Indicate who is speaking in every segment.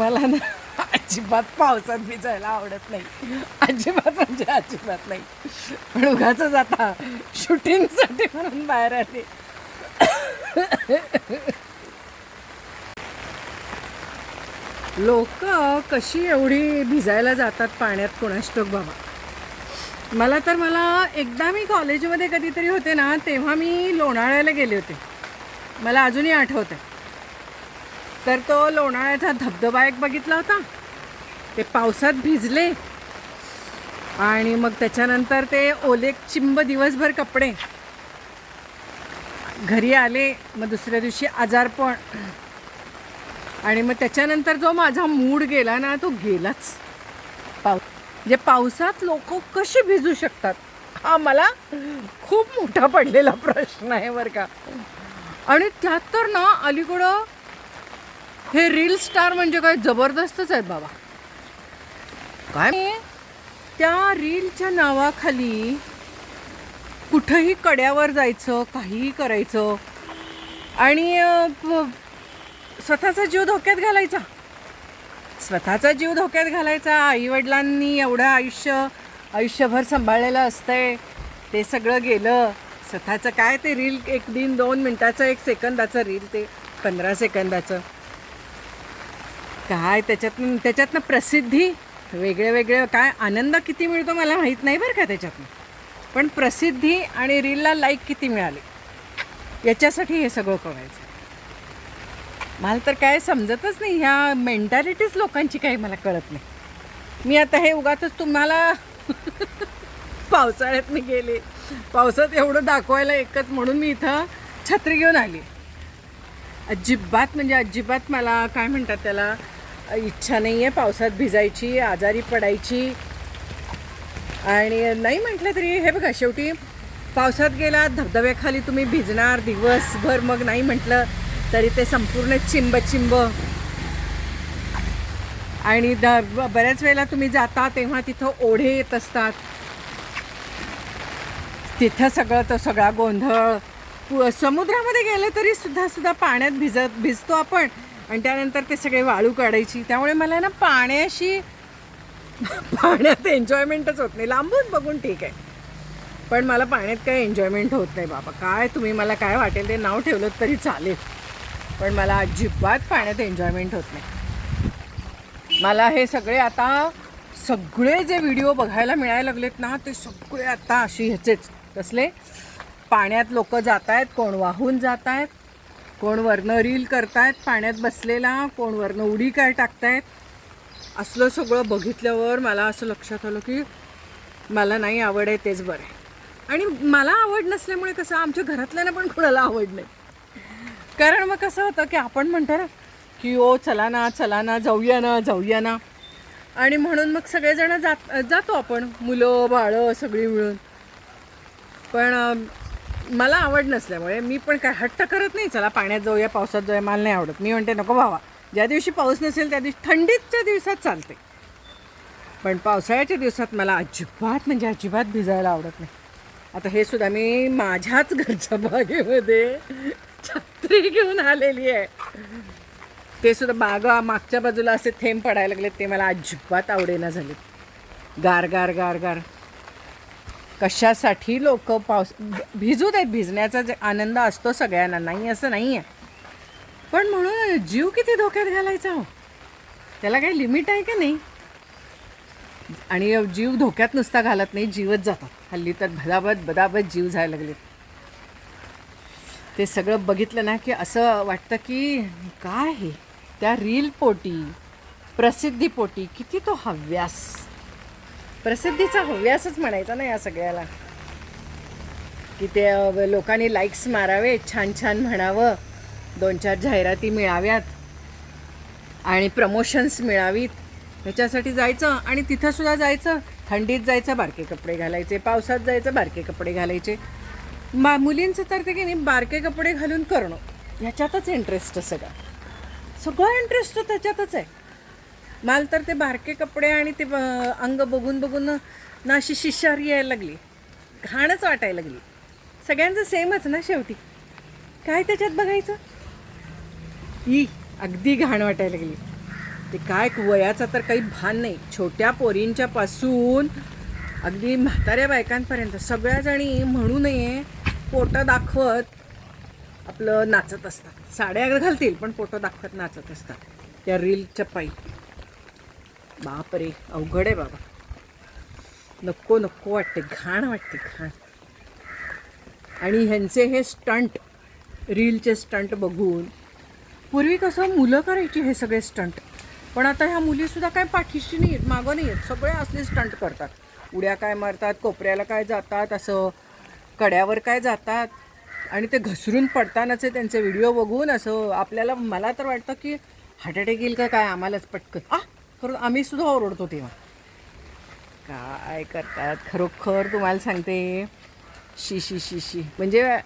Speaker 1: मला ना अजिबात पावसात भिजायला आवडत नाही. अजिबात म्हणजे अजिबात नाही. पण उगाच आता शूटिंगसाठी म्हणून बाहेर आले. लोक कशी एवढी भिजायला जातात पाण्यात कोणास बाबा? मला तर मला एकदा मी कॉलेजमध्ये कधीतरी होते ना तेव्हा मी लोणावळ्याला गेले होते. मला अजूनही आठवतं तर तो लोणाळ्याचा धबधबा एक बघितला होता. ते पावसात भिजले. आणि मग त्याच्यानंतर ते ओले चिंब दिवसभर कपडे. घरी आले मग दुसऱ्या दिवशी आजारपण. आणि मग त्याच्यानंतर जो माझा मूड गेला ना तो गेलाच. पाव म्हणजे पावसात लोक कशी भिजू शकतात? हा मला खूप मोठा पडलेला प्रश्न आहे बरं का. आणि त्यात तर ना अलीकडं हे रील स्टार म्हणजे काय? जबरदस्तच आहेत बाबा. काय? त्या रीलच्या नावाखाली कुठंही कड्यावर जायचं काहीही करायचं आणि स्वतःचा जीव धोक्यात घालायचा. स्वतःचा जीव धोक्यात घालायचा. आईवडिलांनी एवढं आयुष्य आयुष्यभर सांभाळलेलं असतंय. ते सगळं गेलं. स्वतःचं काय ते रील एक दिन दोन मिनटाचं एक सेकंदाचं रील ते पंधरा सेकंदाचं. काय त्याच्यातून त्याच्यातनं प्रसिद्धी वेगळे वेगळे काय आनंद किती मिळतो मला माहीत नाही बरं का त्याच्यातनं. पण प्रसिद्धी आणि रीलला लाईक किती मिळाली? याच्यासाठी हे सगळं कळायचं मला तर काय समजतच नाही ह्या मेंटॅलिटीच लोकांची काही मला कळत नाही. मी आता हे उगाच तुम्हाला पावसाळ्यात मी गेले. पावसात एवढं दाखवायला एकच म्हणून मी इथं छत्री घेऊन आली. अजिबात म्हणजे अजिबात मला काय म्हणतात त्याला इच्छा नाही आहे पावसात भिजायची आजारी पडायची. आणि नाही म्हटलं तरी हे बघा शेवटी पावसात गेला धबधब्याखाली तुम्ही भिजणार दिवसभर मग नाही म्हटलं तरी ते संपूर्ण चिंब चिंब आणि द बऱ्याच वेळेला तुम्ही जाता तेव्हा तिथं ओढे येत असतात. तिथं सगळं तो सगळा गोंधळ. पु- समुद्रामध्ये गेलं तरी सुद्धा सुद्धा पाण्यात भिजत भिजतो आपण. आणि त्यानंतर ते सगळे वाळू काढायची. त्यामुळे मला ना पाण्याशी पाण्यात एन्जॉयमेंटच होत नाही. लांबून बघून ठीक आहे. पण मला पाण्यात काही एन्जॉयमेंट होत नाही बाबा. काय तुम्ही मला काय वाटेल ते नाव ठेवलं तरी चालेल. पण मला अजिबात पाण्यात एन्जॉयमेंट होत नाही. मला हे सगळे आता सगळे जे व्हिडिओ बघायला मिळायला लागलेत ना ते सगळे आता अशी ह्याचेच. कसले? पाण्यात लोक जात आहेत कोण वाहून जात आहेत कोण वरनं रील करतायत पाण्यात बसलेला कोण वरनं उडी काय टाकतायत. असलं सगळं बघितल्यावर मला असं लक्षात आलं की मला नाही आवड आहे तेच बरं आहे. आणि मला आवड नसल्यामुळे कसं आमच्या घरातल्यांना पण कोणाला आवड नाही. कारण मग कसं होतं की आपण म्हणतो ना की ओ चला ना चला ना जाऊया ना जाऊया ना. आणि म्हणून मग सगळेजण जात जातो आपण मुलं बाळं सगळी मिळून. पण मला आवड नसल्यामुळे मी पण काय हट्ट करत नाही चला पाण्यात जाऊया पावसात जाऊया मला नाही आवडत. मी म्हणते नको भावा ज्या दिवशी पाऊस नसेल त्या दिवशी थंडीच्या दिवसात चालते. पण पावसाळ्याच्या दिवसात मला अजिबात म्हणजे अजिबात भिजायला आवडत नाही. आता हे सुद्धा मी माझ्याच घरच्या बागेमध्ये छत्री घेऊन आलेली आहे. ते सुद्धा बागा मागच्या बाजूला असे थेंब पडायला लागलेत ते मला अजिबात आवडेना झाले गार गार गार गार. कशासाठी लोक पावस भिजू देत भिजण्याचा जे आनंद असतो सगळ्यांना. नाही असं नाही आहे पण म्हणून जीव किती धोक्यात घालायचा हो? त्याला काही लिमिट आहे का नाही? आणि जीव धोक्यात नुसता घालत नाही जीवच जातात. हल्ली तर भदाबद बदाबद जीव जायला लागले ते सगळं बघितलं ना की असं वाटतं की काय हे त्या रील पोटी प्रसिद्धीपोटी किती तो हव्यास. प्रसिद्धीचा हव्यासच म्हणायचा ना या सगळ्याला. की ते लोकांनी लाईक्स मारावे छान छान म्हणावं दोन चार जाहिराती मिळाव्यात आणि प्रमोशन्स मिळावीत. ह्याच्यासाठी जायचं आणि तिथंसुद्धा जायचं. थंडीत जायचं बारके कपडे घालायचे. पावसात जायचं बारके कपडे घालायचे. मा मुलींचं तर ते की नाही बारके कपडे घालून करणं. ह्याच्यातच इंटरेस्ट सगळा. सगळं इंटरेस्ट त्याच्यातच आहे. मला तर ते बारके कपडे आणि ते अंग बघून बघून ना अशी शिशारी यायला लागली. घाणच वाटायला लागली. सगळ्यांचं सेमच ना शेवटी? काय त्याच्यात बघायचं? ई अगदी घाण वाटायला लागली. ते काय वयाचा तर काही भान नाही. छोट्या पोरींच्या पासून अगदी म्हाताऱ्या बायकांपर्यंत. सगळ्याजणी म्हणू नये पोटं दाखवत आपलं नाचत असतात. साड्या घालतील पण पोटं दाखवत नाचत असतात. त्या रीलच्या पायी. बापरे अवघड आहे बाबा. नको नको वाटते घाण वाटते घाण. आणि ह्यांचे हे स्टंट रीलचे स्टंट बघून पूर्वी कसं मुलं करायची हे सगळे स्टंट पण आता ह्या मुलीसुद्धा काय पाठीशी नाही आहेत मागं नाही आहेत सगळे असले स्टंट करतात. उड्या काय मारतात कोपऱ्याला काय जातात असं कड्यावर काय जातात. आणि ते घसरून पडतानाचे त्यांचे व्हिडिओ बघून असं आपल्याला मला तर वाटतं की हार्ट अटॅक येईल का काय आम्हालाच पटकन. आ खरं आम्ही सुद्धा ओरडतो तेव्हा. काय करतात? खरोखर तुम्हाला सांगते. शी शी शी शी. म्हणजे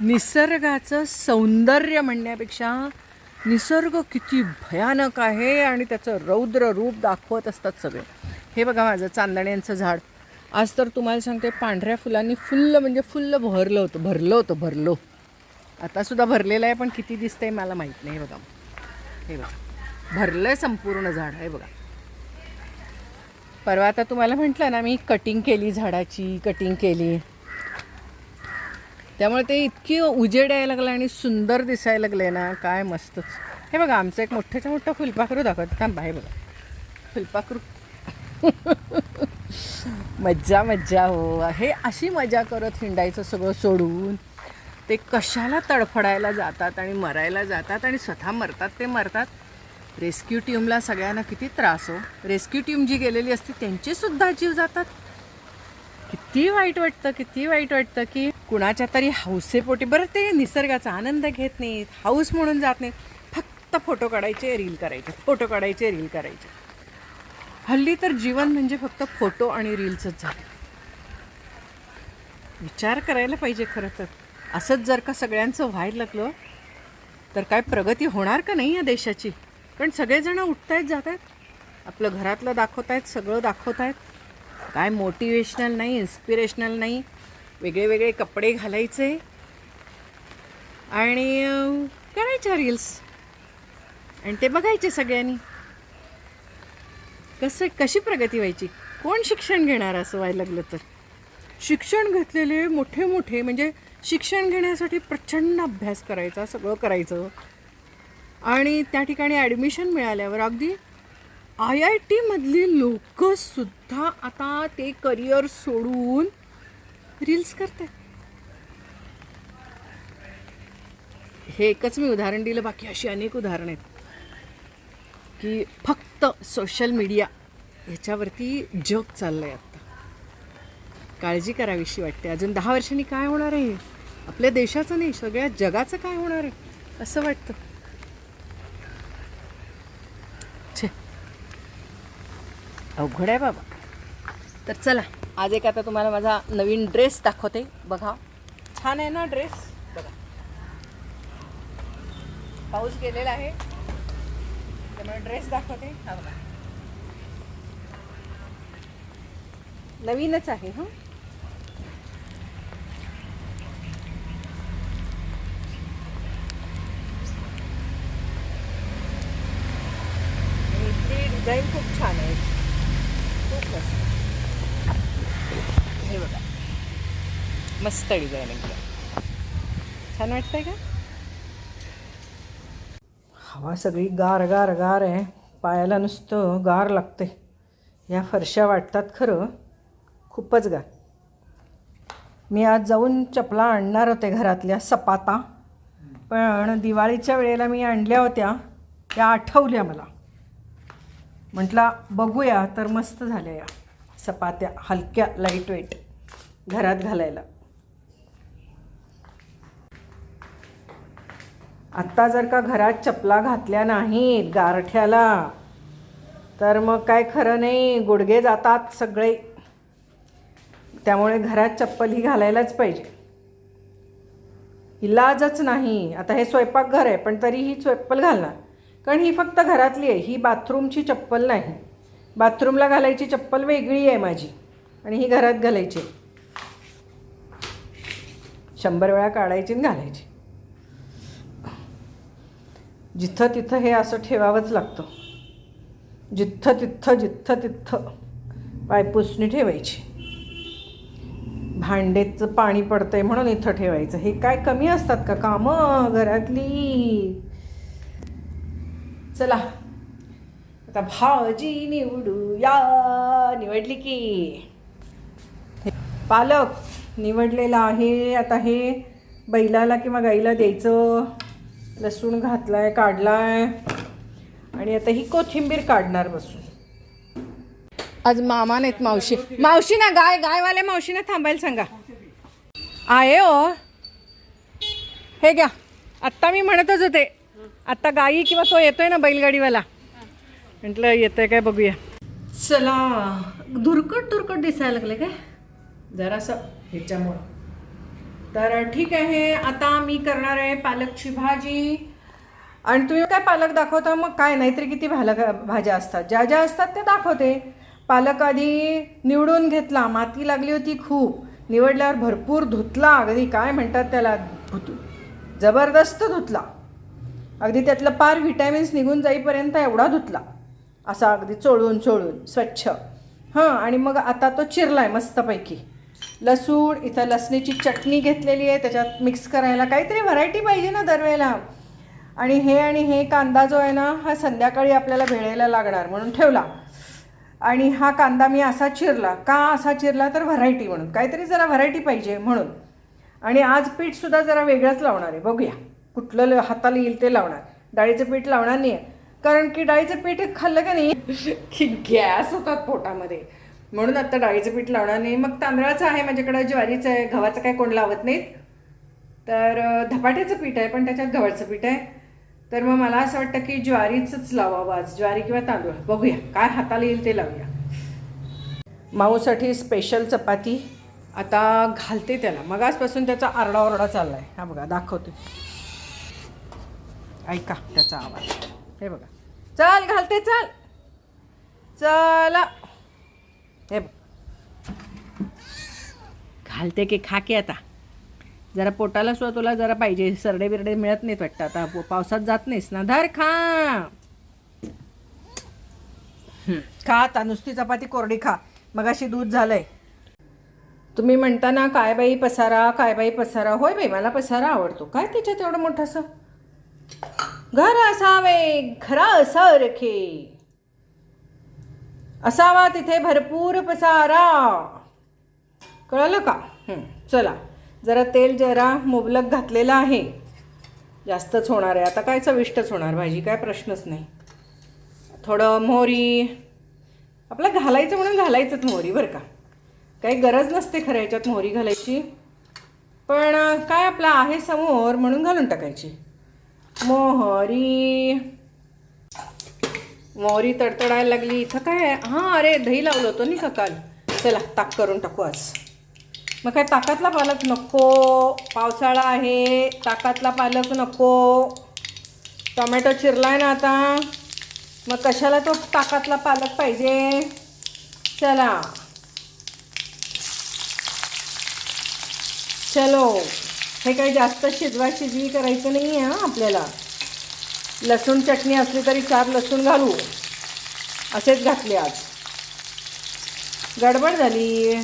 Speaker 1: निसर्गाचं सौंदर्य म्हणण्यापेक्षा निसर्ग किती भयानक आहे आणि त्याचं रौद्र रूप दाखवत असतात सगळे. हे बघा माझं चांदण्यांचं झाड. आज तर तुम्हाला सांगते पांढऱ्या फुलांनी फुल्ल म्हणजे फुल्ल भरलं होतं भरलं होतं भरलो. आतासुद्धा भरलेलं आहे पण किती दिसतंय मला माहीत नाही हे बघा. हे बघा. भरलं आहे संपूर्ण झाड हे बघा. परवा आता तुम्हाला म्हटलं ना मी कटिंग केली झाडाची कटिंग केली. त्यामुळे ते इतकी उजेड यायला लागलं आणि सुंदर दिसायला लागले ना काय मस्तच हे बघा आमचं एक मोठ्याच्या मोठं फुलपाखरू दाखवत थांबा हे बघा. फुलपाखरू. मज्जा मज्जा हो. हे अशी मजा करत हिंडायचं सगळं सोडून. ते कशाला तडफडायला जातात आणि मरायला जातात आणि स्वतः मरतात ते मरतात. रेस्क्यू टीमला सगळ्यांना किती त्रास हो? रेस्क्यू टीम जी गेलेली असते त्यांचे सुद्धा जीव जातात. किती वाईट वाटतं किती वाईट वाटतं की कुणाच्या तरी हौसेपोटी बरं ते निसर्गाचा आनंद घेत नाहीत हाऊस म्हणून जात नाहीत. फक्त फोटो काढायचे रील करायचे फोटो काढायचे रील करायचे. हल्ली तर जीवन म्हणजे फक्त फोटो आणि रील्सच झालं. विचार करायला पाहिजे खरं तर. असंच जर का सगळ्यांचं व्हायला लागलं तर काय प्रगती होणार का नाही या देशाची? कारण सगळेजण उठत आहेत जात आहेत आपलं घरातलं दाखवत आहेत सगळं दाखवत आहेत काय मोटिवेशनल नाही इन्स्पिरेशनल नाही. वेगळे वेगळे कपडे घालायचे. आणि करायच्या रील्स आणि ते बघायचे सगळ्यांनी. कसं कशी प्रगती व्हायची? कोण शिक्षण घेणार असं व्हायला लागलं तर? शिक्षण घेतलेले मोठे मोठे म्हणजे शिक्षण घेण्यासाठी प्रचंड अभ्यास करायचा सगळं करायचं. आणि त्या ठिकाणी ॲडमिशन मिळाल्यावर अगदी आय आय टीमधली लोकंसुद्धा आता ते करिअर सोडून रील्स करतात हे एकच मी उदाहरण दिलं बाकी अशी अनेक उदाहरणं आहेत. की फक्त सोशल मीडिया ह्याच्यावरती जग चाललं आहे आत्ता काळजी करावीशी वाटते. अजून दहा वर्षांनी काय होणार आहे? आपल्या देशाचं नाही सगळ्या जगाचं काय होणार आहे? असं वाटतं. अवघड आहे बाबा. तर चला आज एक आता तुम्हाला माझा नवीन ड्रेस दाखवते. बघा छान आहे ना ड्रेस बघा. पाऊस गेलेला आहे. त्यामुळे ड्रेस दाखवते. हा बघा. नवीनच आहे हं? इथली डिझाईन खूप छान आहे खूप मस्त हे बघा मस्त डिझाईन एकदम. छान वाटतंय का? हवा सगळी गार गार गार आहे. पायाला नुसतं गार लागते या फरशा वाटतात खरं. खूपच गार. मी आज जाऊन चपला आणणार होते घरातल्या सपाता. पण दिवाळीच्या वेळेला मी आणल्या होत्या. त्या आठवल्या मला. म्हटला बघूया. तर मस्त झाल्या या सपात्या हलक्या लाइट वेट घरात घालायला. आत्ता जर का घरात चपला घातल्या नाहीत गारठ्याला तर मग काय खरं नाही. गुडघे जातात सगळे. त्यामुळे घरात चप्पल ही घालायलाच पाहिजे. इलाजच नाही. आता हे स्वयंपाकघर आहे पण तरी ही चप्पल घालणार. कारण ही फक्त घरातली आहे. ही बाथरूमची चप्पल नाही. बाथरूमला घालायची चप्पल वेगळी आहे माझी. आणि ही घरात घालायची. शंभर वेळा काढायची आणि घालायची. जिथं तिथं हे असं ठेवावंच लागतं. जिथं तिथं जिथं तिथं पायपुसणी ठेवायची. भांडेचं पाणी पडतंय म्हणून इथं ठेवायचं. हे काय कमी असतात का कामं? घरातली. चला. आता भाजी निवडूया. निवडली की. हे पालक निवडलेला आहे. आता हे बैलाला किंवा गाईला द्यायचं. लसूण घातलाय काढलाय. आणि आता ही कोथिंबीर काढणार बसून. आज मामा नाहीत मावशी. मावशी ना गाय गायवाल्या मावशीने थांबायला सांगा. आहे हो. हे घ्या. आत्ता मी म्हणतच होते. आत्ता गाई किंवा तो येतोय ना बैलगाडीवाला. म्हटलं येतोय काय बघूया. चला दुरकट दुरकट दिसायला लागले काय? जरासं ह्याच्यामुळं. तर ठीक आहे आता मी करणार आहे पालकची भाजी. आणि तुम्ही काय पालक दाखवता? मग काय? नाहीतरी किती पालक भाज्या असतात. ज्या ज्या असतात त्या दाखवते. पालक आधी निवडून घेतला. माती लागली होती खूप. निवडल्यावर भरपूर धुतला. अगदी काय म्हणतात त्याला? धुतू जबरदस्त धुतला. अगदी त्यातलं पार व्हिटॅमिन्स निघून जाईपर्यंत एवढा धुतला. असा अगदी चोळून चोळून. स्वच्छ. हां आणि मग आता तो चिरला आहे मस्तपैकी. लसूण इथं लसणीची चटणी घेतलेली आहे त्याच्यात मिक्स करायला काहीतरी व्हरायटी पाहिजे ना दरवेळेला. आणि हे आणि हे कांदा जो आहे ना हा संध्याकाळी आपल्याला भेळायला लागणार म्हणून ठेवला. आणि हा कांदा मी असा चिरला. का असा चिरला तर व्हरायटी म्हणून. काहीतरी जरा व्हरायटी पाहिजे म्हणून. आणि आज पीठसुद्धा जरा वेगळंच लावणार आहे. बघूया. कुठलं ल- हाताला येईल ते लावणार. डाळीचं पीठ लावणार नाही आहे कारण की डाळीचं पीठ खाल्लं का नाही? की गॅस होतात पोटामध्ये. म्हणून आता डाळीचं पीठ लावणार नाही. मग तांदळाचं आहे माझ्याकडं ज्वारीचं आहे गव्हाचं काय कोण लावत नाहीत. तर धपाट्याचं पीठ आहे पण त्याच्यात गव्हाचं पीठ आहे. तर मग मला असं वाटतं की ज्वारीचंच लावावं आज ज्वारी किंवा तांदूळ. बघूया काय हाताला येईल ते लावूया. माऊसाठी स्पेशल चपाती. आता घालते त्याला. मगासपासून त्याचा आरडाओरडा चालला आहे हा बघा दाखवते. ऐका त्याचा आवाज. हे बघा. चल घालते चल. चला. हे बघ. घालते की खा की आता. जरा पोटाला सुद्धा तुला जरा पाहिजे. सरडे बिरडे मिळत नाहीत वाटतं. आता पावसात जात नाहीस ना. धर खा. खा आता. नुसती चपाती कोरडी खा. मगाशी दूध झालंय. तुम्ही म्हणता ना काय बाई पसारा काय बाई पसारा. होय बाई मला पसारा आवडतो. काय त्याच्यात एवढं मोठंसं? घर असावे घरा सारखे असावा तिथे भरपूर पसारा. कळलं का? चला. जरा तेल जरा मुबलक घातलेलं आहे. जास्तच होणार आहे. आता काय चविष्टच होणार भाजी काय प्रश्नच नाही. थोडं मोहरी. आपलं घालायचं म्हणून घालायचंच मोहरी बरं का? काही गरज नसते खरं याच्यात मोहरी घालायची. पण काय आपला आहे समोर म्हणून घालून टाकायची. मोहरी. मोहरी तडतडायला लागली. इथं काय हां अरे दही लावलं होतं नाही का काल? चला ताक करून टाकू आज. मग काय ताकातला पालक नको. पावसाळा आहे ताकातला पालक नको. टोमॅटो चिरलाय ना आता. मग कशाला तो ताकातला पालक पाहिजे? चला. चलो. हे काही जास्त शिजवा शिजवी करायचं नाही आहे हां आपल्याला. लसूण चटणी असली तरी चार लसूण घालू. असेच घातले आज. गडबड झाली.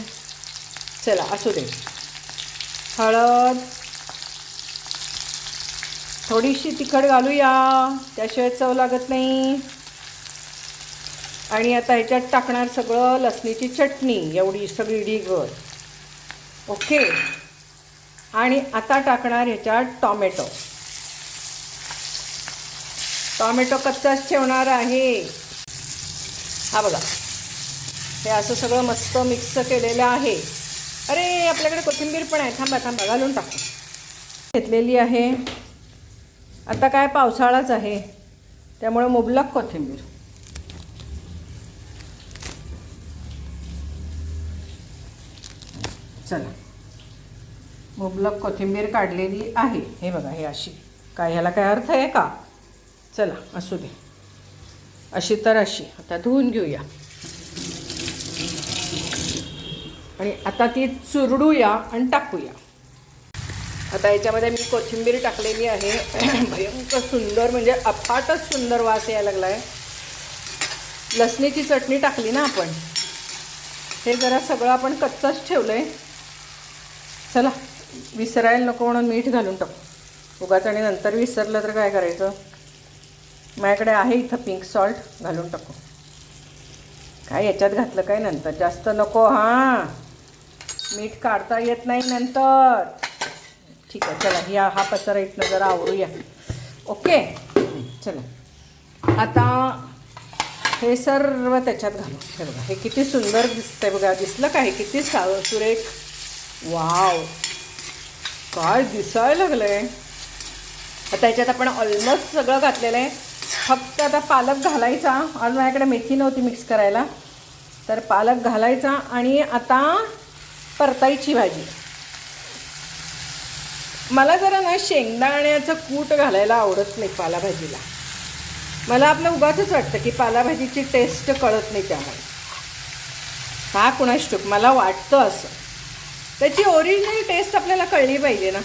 Speaker 1: चला असू दे. हळद. थोडीशी तिखट घालूया. त्याशिवाय चव लागत नाही. आणि आता ह्याच्यात टाकणार सगळं लसणीची चटणी. एवढी सगळी ढिगर ओके? आणि आता टाकणार ह्याच्यात टॉमॅटो. टॉमॅटो कच्चाच ठेवणार आहे. हा बघा. हे असं सगळं मस्त मिक्स केलेलं आहे. अरे आपल्याकडे कोथिंबीर पण आहे. थांबा थांबा. घालून टाकू. घेतलेली आहे. आता काय पावसाळाच आहे. त्यामुळे मुबलक कोथिंबीर. चला. मुबलक कोथिंबीर काढलेली आहे. हे बघा हे अशी. काय ह्याला काय अर्थ आहे का? चला असू दे. अशी तर अशी. आता धुवून घेऊया. आणि आता ती चुरडूया आणि टाकूया. आता याच्यामध्ये मी कोथिंबीर टाकलेली आहे. भयंकर सुंदर म्हणजे अफाटच सुंदर वास यायला लागला आहे लसणीची चटणी टाकली ना आपण. हे जरा सगळं आपण कच्चंच ठेवलं आहे चला विसरायला नको म्हणून मीठ घालून टाकू. उगाच आणि नंतर विसरलं तर काय करायचं? माझ्याकडे आहे इथं पिंक सॉल्ट घालून टाकू. काय याच्यात घातलं काय नंतर? जास्त नको हां. मीठ काढता येत नाही नंतर. ठीक आहे चला या हा पसारा इथनं जरा आवरूया. ओके? चला. आता हे सर्व त्याच्यात घालू हे बघा हे किती सुंदर दिसतंय बघा. दिसलं का हे? किती सा सुरेख. वाव. काय दिसायला लागलंय. आता याच्यात आपण ऑलमोस्ट सगळं घातलेलं आहे. फक्त आता पालक घालायचा. आज माझ्याकडे मेथी नव्हती मिक्स करायला. तर पालक घालायचा आणि आता परतायची भाजी. मला जरा ना शेंगदाण्याचं कूट घालायला आवडत नाही पालाभाजीला. मला आपलं उगाचंच वाटतं की पालाभाजीची टेस्ट कळत नाही त्यामुळे. हा कुणा टूक मला वाटतं असं. त्याची ओरिजिनल टेस्ट आपल्याला कळली पाहिजे ना.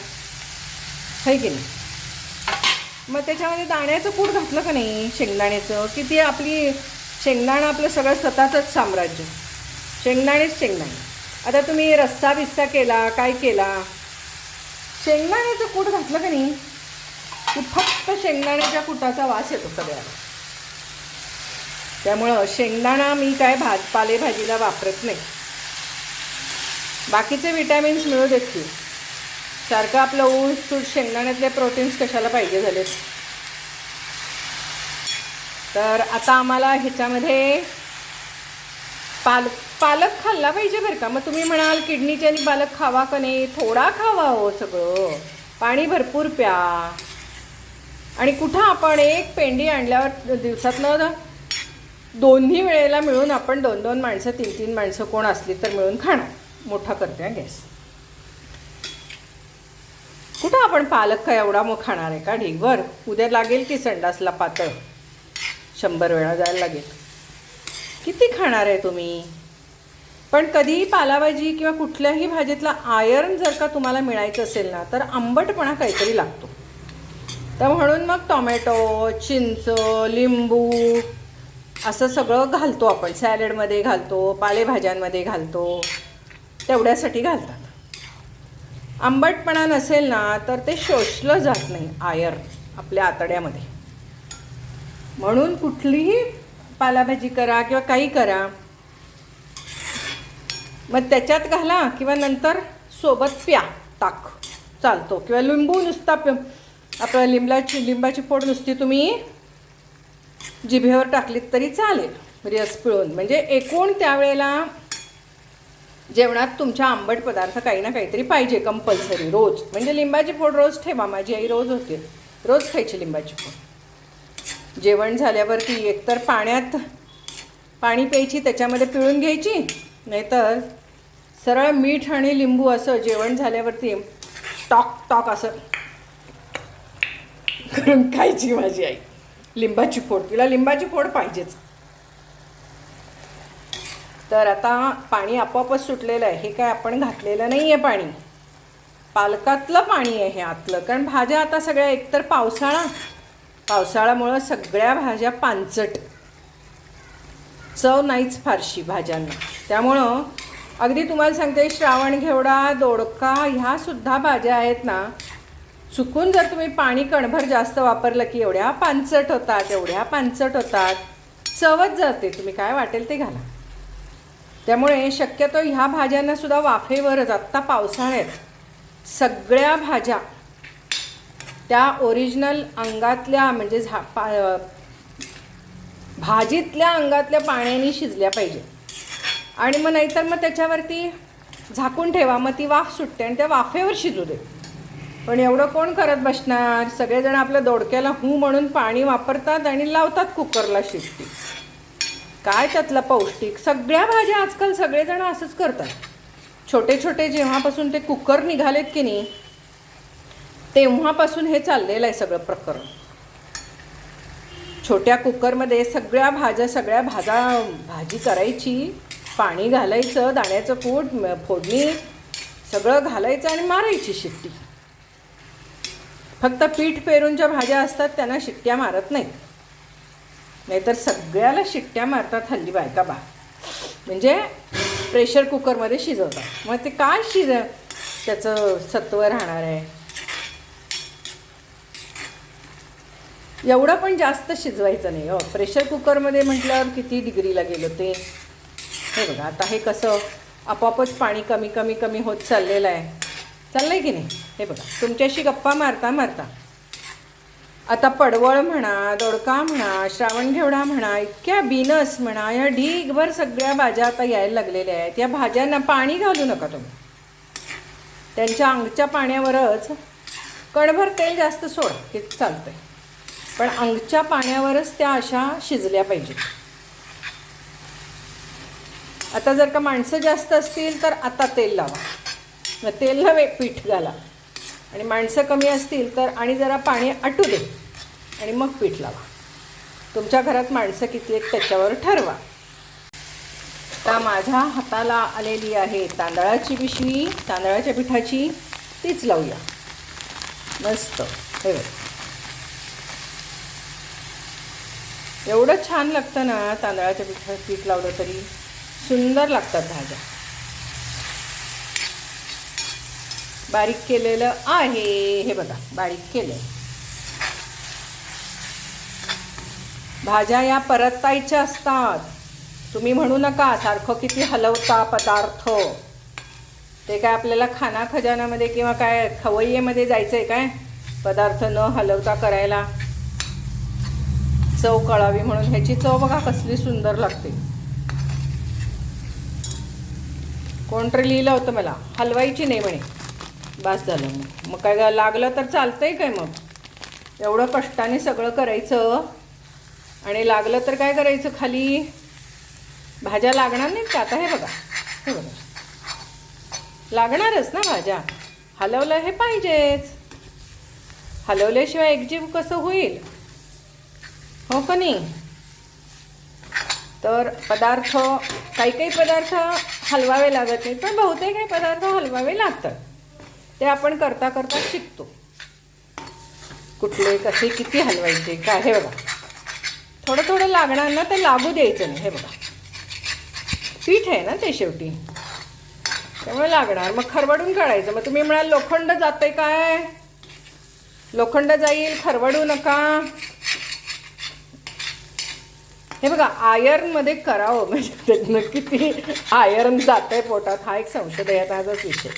Speaker 1: है की नाही? मग त्याच्यामध्ये दाण्याचं कूट घातलं का नाही? शेंगदाण्याचं? की ती आपली शेंगदाणं आपलं सगळं स्वतःचंच साम्राज्य. शेंगदाणेच शेंगदाणे. आता तुम्ही रस्सा बिस्सा केला काय केला? शेंगदाण्याचं कूट घातलं का नाही? की फक्त शेंगदाण्याच्या कुटाचा वास येतो सगळ्याला त्यामुळं शेंगदाणा मी काय भात पालेभाजीला वापरत नाही. बाकीचे विटॅमिन्स मिळू देत की? सारखं आपलं ऊस सूट शेंगदाण्यातले प्रोटीन्स कशाला पाहिजे झालेत? तर आता आम्हाला ह्याच्यामध्ये पाल पालक खाल्ला पाहिजे बरं का. मग तुम्ही म्हणाल किडनीचे आणि पालक खावा का नाही? थोडा खावा हो सगळं. पाणी भरपूर प्या. आणि कुठं आपण एक पेंडी आणल्यावर दिवसातनं दोन्ही वेळेला मिळून आपण दोन दोन माणसं तीन तीन माणसं कोण असली तर मिळून खाणार. मोठा करते गॅस. कुठं आपण पालक काय एवढा मग खाणार आहे? का ढीगभर उद्या लागेल की संडासला पातळ? शंभर वेळा जायला लागेल. किती खाणार आहे तुम्ही? पण कधीही पालाभाजी किंवा कुठल्याही भाजीतला आयर्न जर का तुम्हाला मिळायचं असेल ना तर आंबटपणा काहीतरी लागतो. तर म्हणून मग टोमॅटो चिंच लिंबू असं सगळं घालतो आपण. सॅलडमध्ये घालतो पालेभाज्यांमध्ये घालतो. तेवढ्यासाठी घालतात. आंबटपणा नसेल ना तर ते शोषलं जात नाही आयर आपल्या आतड्यामध्ये. म्हणून कुठलीही पालाभाजी करा किंवा काही करा मग त्याच्यात घाला किंवा नंतर सोबत प्या ताक चालतो. किंवा लिंबू नुसता आपल्या आपलं लिंबाची लिंबाची फोड नुसती तुम्ही जिभेवर टाकलीत तरी चालेल. म्हणजे रस पिळून. म्हणजे एकूण त्यावेळेला जेवणात तुमच्या आंबट पदार्थ काही ना काहीतरी पाहिजे कंपल्सरी रोज. म्हणजे लिंबाची फोड रोज ठेवा माझी आई रोज होते. रोज खायची लिंबाची फोड. जेवण झाल्यावरती एकतर पाण्यात पाणी प्यायची त्याच्यामध्ये पिळून घ्यायची नाहीतर सरळ मीठ आणि लिंबू असं जेवण झाल्यावरती टॉक टॉक असं करून खायची माझी आई. लिंबाची फोड. तिला लिंबाची फोड पाहिजेच. तर आता पाणी आपोआपच सुटलेलं आहे. हे काय आपण घातलेलं नाही आहे पाणी. पालकातलं पाणी आहे हे आतलं. कारण भाज्या आता सगळ्या एकतर पावसाळा. पावसाळ्यामुळं सगळ्या भाज्या पानचट. चव नाहीच फारशी भाज्यांना. त्यामुळं अगदी तुम्हाला सांगते श्रावण घेवडा दोडका ह्या सुद्धा भाज्या आहेत ना चुकून जर तुम्ही पाणी कणभर जास्त वापरलं की एवढ्या पानचट होतात एवढ्या पानचट होतात चवच जाते. तुम्ही काय वाटेल ते घाला. त्यामुळे शक्यतो ह्या भाज्यांना सुद्धा वाफेवरच आत्ता पावसाळ्यात सगळ्या भाज्या त्या ओरिजिनल अंगातल्या म्हणजे झा पा भाजीतल्या अंगातल्या पाण्याने शिजल्या पाहिजे. आणि मग नाहीतर मग त्याच्यावरती झाकून ठेवा मग ती वाफ सुटते आणि त्या वाफेवर शिजू दे. पण एवढं कोण करत बसणार? सगळेजण आपल्या दोडक्याला हू म्हणून पाणी वापरतात आणि लावतात कुकरला शिजती काय त्यातलं पौष्टिक? सगळ्या भाज्या आजकाल सगळेजण असंच करतात. छोटे छोटे जेव्हापासून ते कुकर निघालेत की नाही तेव्हापासून हे चाललेलं आहे सगळं प्रकरण. छोट्या कुकरमध्ये सगळ्या भाज्या सगळ्या भाज्या भाजी करायची पाणी घालायचं दाण्याचं कूट फोडणी सगळं घालायचं आणि मारायची शिट्टी. फक्त पीठ पेरूनच्या भाज्या असतात त्यांना शिट्ट्या मारत नाहीत. नाहीतर सगळ्याला शिट्ट्या मारतात हल्ली बायका बा. म्हणजे प्रेशर कुकरमध्ये शिजवतात. मग ते काय शिज त्याचं सत्व राहणार आहे? एवढं पण जास्त शिजवायचं नाही हो. प्रेशर कुकरमध्ये म्हटल्यावर किती डिग्रीला गेलो ते? हे बघा आता हे कसं आपोआपच पाणी कमी कमी कमी होत चाललेलं आहे. चाललं आहे की नाही? हे बघा तुमच्याशी गप्पा मारता मारता. आता पडवळ म्हणा दोडका म्हणा श्रावणघेवडा म्हणा इतक्या बिनस म्हणा या ढीगभर सगळ्या भाज्या आता यायला लागलेल्या आहेत. या भाज्यांना पाणी घालू नका तुम्ही. त्यांच्या अंगच्या पाण्यावरच कणभर तेल जास्त सोड हे चालतंय. पण अंगच्या पाण्यावरच त्या अशा शिजल्या पाहिजेत. आता जर का माणसं जास्त असतील तर आता तेल लावा. मग तेल लावे पीठ घाला. आणि माणसं कमी असतील तर आणि जरा पाणी आटू दे. आणि मग पीठ लावा. तुमच्या घरात माणसं किती आहेत त्याच्यावर ठरवा. आता माझ्या हाताला आलेली आहे तांदळाची पिशवी. तांदळाच्या पिठाची तीच लावूया. मस्त. हे एवढं छान लागतं ना तांदळाच्या पिठा पीठ लावलं तरी. सुंदर लागतात भाज्या. बारीक केलेलं आहे. हे बघा बारीक केलं भाज्या या परतायच्या असतात. तुम्ही म्हणू नका सारखं किती हलवता पदार्थ. ते काय आपल्याला खाना खजानामध्ये किंवा काय खवय्येमध्ये जायचं आहे काय? पदार्थ न हलवता करायला. चव कळावी म्हणून ह्याची चव बघा कसली सुंदर लागते. कोणतरी लिहिलं होतं मला हलवायची नाही म्हणे. बास झालं मग. मग काय लागलं तर चालतंय काय मग? एवढं कष्टाने सगळं करायचं? आणि लागलं तर काय करायचं खाली? भाज्या लागणार नाहीत का? आता हे बघा. हे बघा. लागणारच ना भाज्या. हलवलं हे पाहिजेच. हलवल्याशिवाय एकजीव कसं होईल? हो का नाही? तर पदार्थ काही काही पदार्थ हलवावे लागत नाहीत पण बहुतेक काही पदार्थ हलवावे लागतात. ते आपण करता करता शिकतो. कुठले कसे किती हलवायचे काय हे बघा. थोडं थोडं लागणार ना ते लागू द्यायचं नाही. हे बघा. पीठ आहे ना ते शेवटी. त्यामुळे लागणार. मग खरवडून काढायचं. मग तुम्ही म्हणाल लोखंड जाते काय? लोखंड जाईल खरवडू नका. हे बघा आयर्नमध्ये करावं. म्हणजे त्यातनं किती आयर्न जात आहे पोटात हा एक संशय आहे. विषय.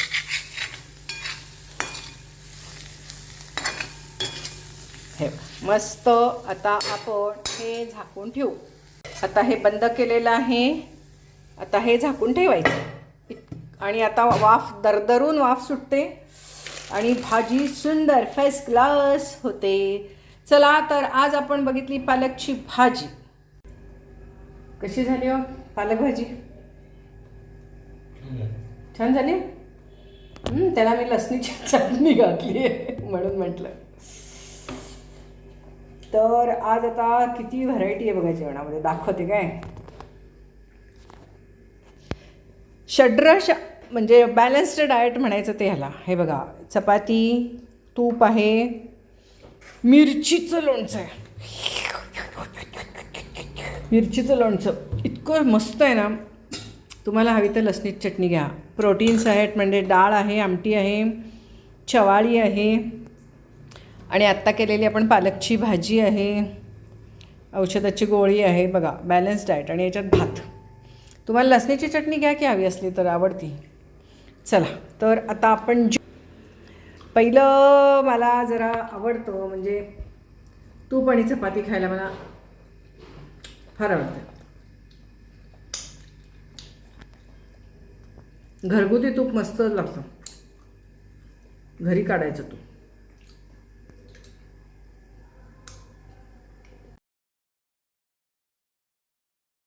Speaker 1: हे बघा. मस्त आता आपण हे झाकून ठेवू. आता हे बंद केलेलं आहे. आता हे झाकून ठेवायचं. आणि आता वाफ दरदरून वाफ सुटते. आणि भाजी सुंदर फर्स्ट क्लास होते. चला तर आज आपण बघितली पालकची भाजी. कशी झाली हो पालक भाजी छान झाली? त्याला मी लसणीची चटणी घातली आहे म्हणून म्हटलं. तर आज आता किती व्हरायटी आहे बघा जेवणामध्ये? दाखवते काय? षड्रश म्हणजे बॅलन्स्ड डाएट म्हणायचं ते ह्याला. हे बघा चपाती तूप आहे मिरचीचं लोणचं आहे. मिरचीचं लोणचं. इतकं मस्त आहे ना. तुम्हाला हवी तर लसणीची चटणी घ्या. प्रोटीन्स आहेत म्हणजे डाळ आहे आमटी आहे चवाळी आहे. आणि आत्ता केलेली आपण पालकची भाजी आहे औषधाची गोळी आहे बघा बॅलन्स डाएट आणि याच्यात भात. तुम्हाला लसणीची चटणी घ्या की हवी असली तर आवडती. चला तर आता आपण जे- पहिलं मला जरा आवडतं म्हणजे तूप आणि चपाती खायला मला फार आवडतं. घरगुती तूप मस्त लागतं. घरी काढायचं तूप.